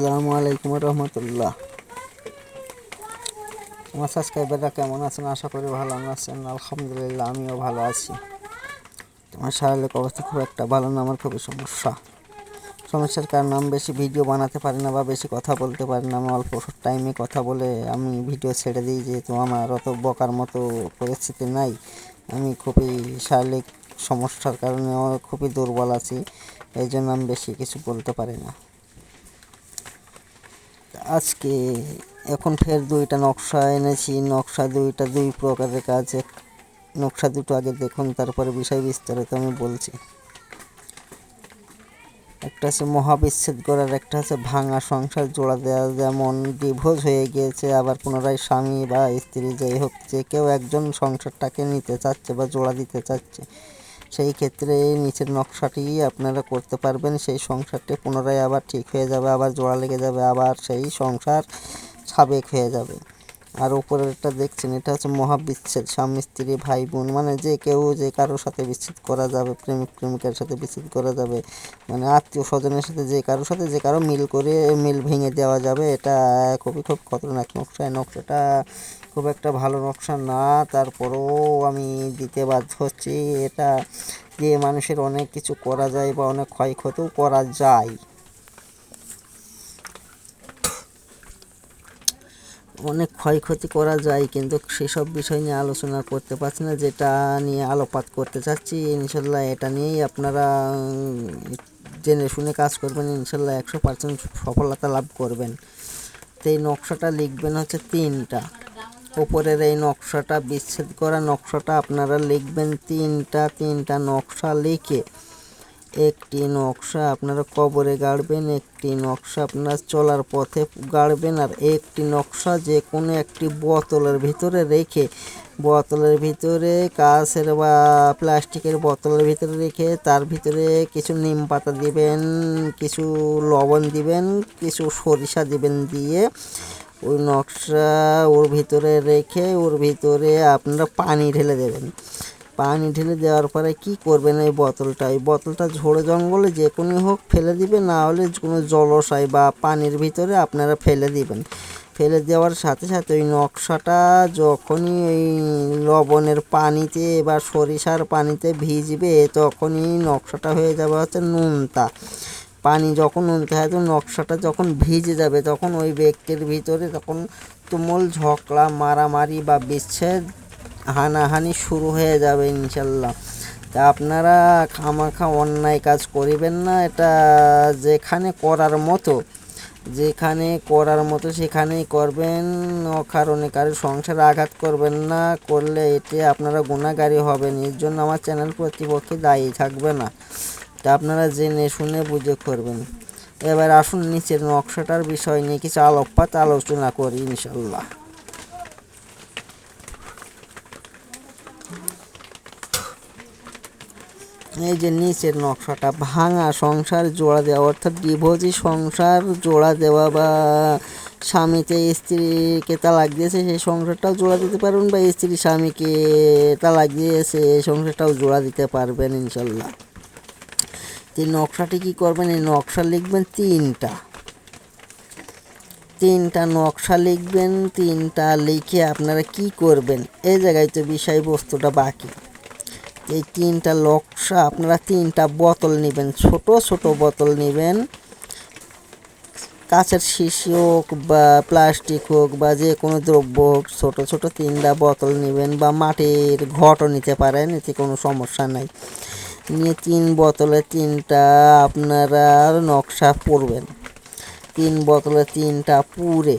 আসসালামু আলাইকুম রহমতুল্লাহ আমার সাবস্ক্রাইবাররা কেমন আছেন? আশা করি ভালো আছেন। আলহামদুলিল্লাহ, আমিও ভালো আছি। আমার শারীরিক অবস্থা খুব একটা ভালো না, আমার খুবই সমস্যা। সমস্যার কারণে আমি বেশি ভিডিও বানাতে পারি না বা বেশি কথা বলতে পারি না। আমি অল্প টাইমে কথা বলে আমি ভিডিও ছেড়ে দিই, যেহেতু আমার অত বকার মতো পরিস্থিতি নাই। আমি খুবই শারীরিক সমস্যার কারণে খুবই দুর্বল আছি। এই জন্য আমি বেশি কিছু বলতে পারি না। আজকে এখন ফের দুইটা নকশা এনেছি। নকশা দুইটা দুই প্রকারের কাজ। এক- নকশা দুটো আগে দেখুন, তারপরে বিষয় বিস্তারিত আমি বলছি। একটা হচ্ছে মহাবিচ্ছেদ করার, একটা হচ্ছে ভাঙা সংসার জোড়া দেওয়া যেমন ডিভোর্স হয়ে গিয়েছে, আবার পুনরায় স্বামী বা স্ত্রী, যাই হোক যে কেউ একজন সংসারটাকে নিতে চাচ্ছে বা জোড়া দিতে চাচ্ছে। সেই ক্ষেত্রে নিচের নকশাটি আপনারা করতে পারবেন। সেই সংসারটি পুনরায় আবার ঠিক হয়ে যাবে, আবার জোড়া লেগে যাবে, আবার সেই সংসার সাবেক হয়ে যাবে। আর উপরেরটা দেখছেন, এটা হচ্ছে মহাবিচ্ছেদ। স্বামী, স্ত্রী, ভাই, বোন মানে যে কেউ যে কারোর সাথে বিচ্ছেদ করা যাবে, প্রেমিক, প্রেমিকার সাথে বিচ্ছেদ করা যাবে মানে আত্মীয় স্বজনের সাথে যে কারোর সাথে যে কারও মিল করে মিল ভেঙে দেওয়া যাবে, এটা খুবই খুব খতরনাক নকশা। নকশাটা খুব একটা ভালো নকশা না, তারপরেও আমি দিতে বাধ্য হচ্ছি এটা দিয়ে মানুষের অনেক কিছু করা যায় বা অনেক ক্ষয়ক্ষতিও করা যায়। অনেক ক্ষয়ক্ষতি করা যায় কিন্তু সেসব বিষয় নিয়ে আলোচনা করতে পারছি না, যেটা নিয়ে আলোপাত করতে চাচ্ছি, ইনশাল্লাহ এটা নিয়েই আপনারা জেনে শুনে কাজ করবেন, ইনশাল্লাহ একশো পার্সেন্ট সফলতা লাভ করবেন। তো এই নকশাটা লিখবেন হচ্ছে তিনটা। ওপরের এই নকশাটা বিচ্ছেদ করা নকশাটা আপনারা লিখবেন তিনটা তিনটা নকশা লিখে একটি নকশা আপনারা কবরে গাড়বেন, একটি নকশা আপনারা চলার পথে গাড়বেন আর একটি নকশা যে কোনো একটি বোতলের ভিতরে রেখে, বোতলের ভিতরে কাঁচের বা প্লাস্টিকের বোতলের ভিতরে রেখে তার ভিতরে কিছু নিম পাতা দিবেন, কিছু লবণ দিবেন, কিছু সরিষা দিবেন দিয়ে ওই নকশা ওর ভিতরে রেখে, ওর ভিতরে আপনারা পানি ঢেলে দেবেন। পানি ঢেলে দেওয়ার পরে কি করবেন এই বোতলটা? এই বোতলটা ঝোড়ে জঙ্গলে যে কোনো হোক ফেলে দিবেন, না হলে কোনো জলাশয় বা পানির ভিতরে আপনারা ফেলে দিবেন। ফেলে দেওয়ার সাথে সাথে ওই নকশাটা যখনই ওই লবণের পানিতে বা সরিষার পানিতে ভিজবে, তখনই নকশাটা হয়ে যাবে হচ্ছে নুনতা। পানি যখন হয় নকশাটা যখন ভিজে যাবে, তখন ওই ব্যক্তির ভিতরে তখন তুমুল ঝগড়া, মারামারি বা বিচ্ছেদ, হানাহানি শুরু হয়ে যাবে ইনশাল্লাহ। তা আপনারা খামাখা অন্যায় কাজ করিবেন না, এটা যেখানে করার মতো, যেখানে করার মতো সেখানেই করবেন অকারণে কারও সংসারে আঘাত করবেন না, করলে এতে আপনারা গুণাগারী হবেন, এর জন্য আমার চ্যানেল প্রতিপক্ষে দায়ী থাকবে না। তা আপনারা জেনে শুনে বুঝে করবেন। এবার আসুন নিচের নকশাটার বিষয় নিয়ে কিছু আলোকপাত আলোচনা করি ইনশাল্লাহ এই যে নিচের নকশাটা, ভাঙা সংসার জোড়া দেওয়া, অর্থাৎ ডিভোর্সি সংসার জোড়া দেওয়া বা স্বামীতে স্ত্রীকে তালাক দিয়েছে, সেই সংসারটাও জোড়া দিতে পারবেন বা স্ত্রী স্বামীকে তালাক দিয়েছে এই সংসারটাও জোড়া দিতে পারবেন ইনশাল্লাহ এই নকশাটি কী করবেন? এই নকশা লিখবেন তিনটা। তিনটা নকশা লিখবেন, তিনটা লিখে আপনারা কি করবেন? এই জায়গায় তো বিষয়বস্তুটা বাকি। এই তিনটা নকশা, আপনারা তিনটা বোতল নেবেন, ছোট ছোট বোতল নেবেন। কাঁচের শিশি হোক বা প্লাস্টিক হোক বা যে কোনো দ্রব্য হোক, ছোটো ছোটো তিনটা বোতল নেবেন বা মাটির ঘটও নিতে পারেন, এতে কোনো সমস্যা নাই। নিয়ে তিন বোতলে তিনটা আপনারা নকশা পরবেন। তিন বোতলে তিনটা পুরে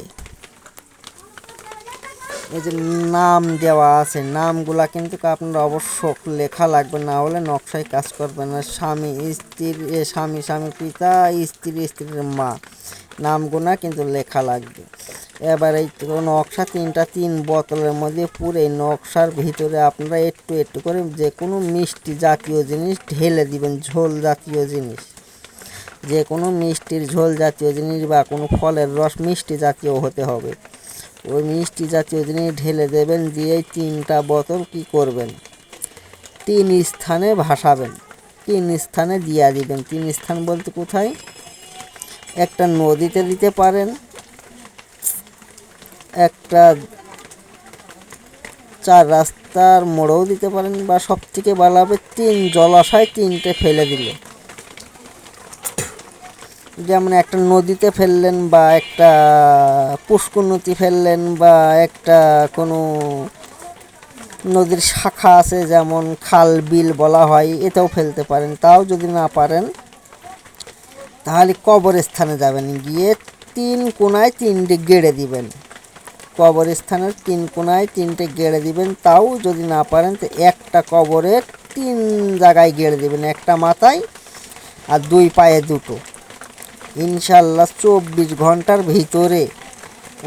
এই যে নাম দেওয়া আছে, নামগুলা কিন্তু আপনার অবশ্য লেখা লাগবে, না হলে নকশায় কাজ করবে না। স্বামী স্ত্রীর স্বামী স্বামী, পিতা, স্ত্রী, স্ত্রীর মা নামগুলা কিন্তু লেখা লাগবে। এবার এই নকশা, তিনটা তিন বোতলের মধ্যে পুরে নকশার ভিতরে আপনারা একটু একটু করে যে কোনো মিষ্টি জাতীয় জিনিস ঢেলে দিবেন, ঝোল জাতীয় জিনিস। যে কোনো মিষ্টির ঝোল জাতীয় জিনিস বা কোনো ফলের রস মিষ্টি জাতীয় হতে হবে। ওই মিষ্টি জাতীয় জিনিস ঢেলে দেবেন, দিয়ে তিনটা বোতল কি করবেন? তিন স্থানে ভাসাবেন। তিন স্থানে দিয়া দিবেন। তিন স্থান বলতে কোথায়? একটা নদীতে দিতে পারেন একটা চার রাস্তার মোড়েও দিতে পারেন বা সব থেকে ভালো হবে তিন জলাশয় তিনটে ফেলে দিলে। যেমন একটা নদীতে ফেললেন বা একটা পুষ্কর ফেললেন বা একটা কোনো নদীর শাখা আছে যেমন খাল বিল বলা হয়, এতেও ফেলতে পারেন। তাও যদি না পারেন, তাহলে কবরস্থানে যাবেন, গিয়ে তিন কোনায় তিনটে গেড়ে দিবেন। কবরস্থানের তিন কোনায় তিনটে গেড়ে দিবেন। তাও যদি না পারেন, তো একটা কবরের তিন জায়গায় গেড়ে দিবেন, একটা মাথায় আর দুই পায়ে দুটো। ইনশাল্লাহ চব্বিশ ঘণ্টার ভিতরে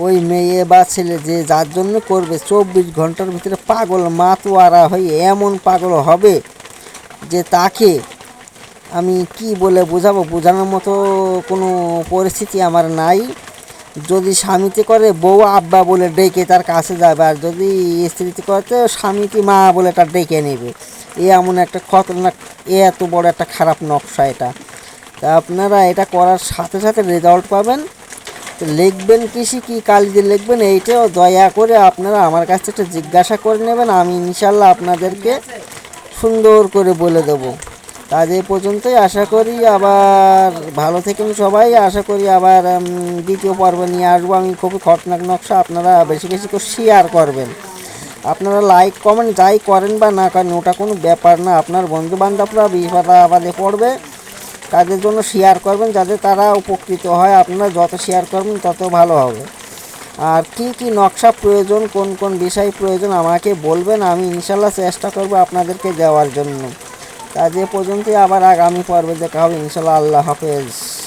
ওই মেয়ে বা ছেলে যে যার জন্য করবে, চব্বিশ ঘণ্টার ভিতরে পাগল মাতোয়ারা হয়ে এমন পাগল হবে যে তাকে আমি কি বলে বোঝাবো? বোঝানোর মতো কোনো পরিস্থিতি আমার নাই। যদি স্বামীতে করে, বউ আব্বা বলে ডেকে তার কাছে যাবে, আর যদি স্ত্রীতে করে, তো স্বামীকে মা বলে তার ডেকে নেবে। এ এমন একটা খতরনাক, এ এত বড় একটা খারাপ নকশা এটা। তা আপনারা এটা করার সাথে সাথে রেজাল্ট পাবেন। তো লিখবেন কৃষি, কী কাল দিয়ে লিখবেন, এইটাও দয়া করে আপনারা আমার কাছ থেকে জিজ্ঞাসা করে নেবেন। আমি ইনশাল্লাহ আপনাদেরকে সুন্দর করে বলে দেবো। কাজ এই পর্যন্তই। আশা করি আবার ভালো থেকেন সবাই। আশা করি আবার দ্বিতীয় পর্ব নিয়ে আসব। আমি খুবই খতনাক নকশা আপনারা বেশি বেশি করে শেয়ার করবেন। আপনারা লাইক কমেন্ট যাই করেন বা না করেন, ওটা কোনো ব্যাপার না। আপনার বন্ধু বান্ধবরা বিপদ আপদে পড়বে। তাদের জন্য শেয়ার করবেন যাতে তারা উপকৃত হয়। আপনারা যত শেয়ার করবেন, তত ভালো হবে। আর কি কি নকশা প্রয়োজন, কোন কোন বিষয় প্রয়োজন, আমাকে বলবেন। আমি ইনশাল্লাহ চেষ্টা করব আপনাদেরকে দেওয়ার জন্য। কাজ এ পর্যন্তই আবার আগামী পর্বে দেখা হবে ইনশাল্লাহ আল্লাহ হাফেজ।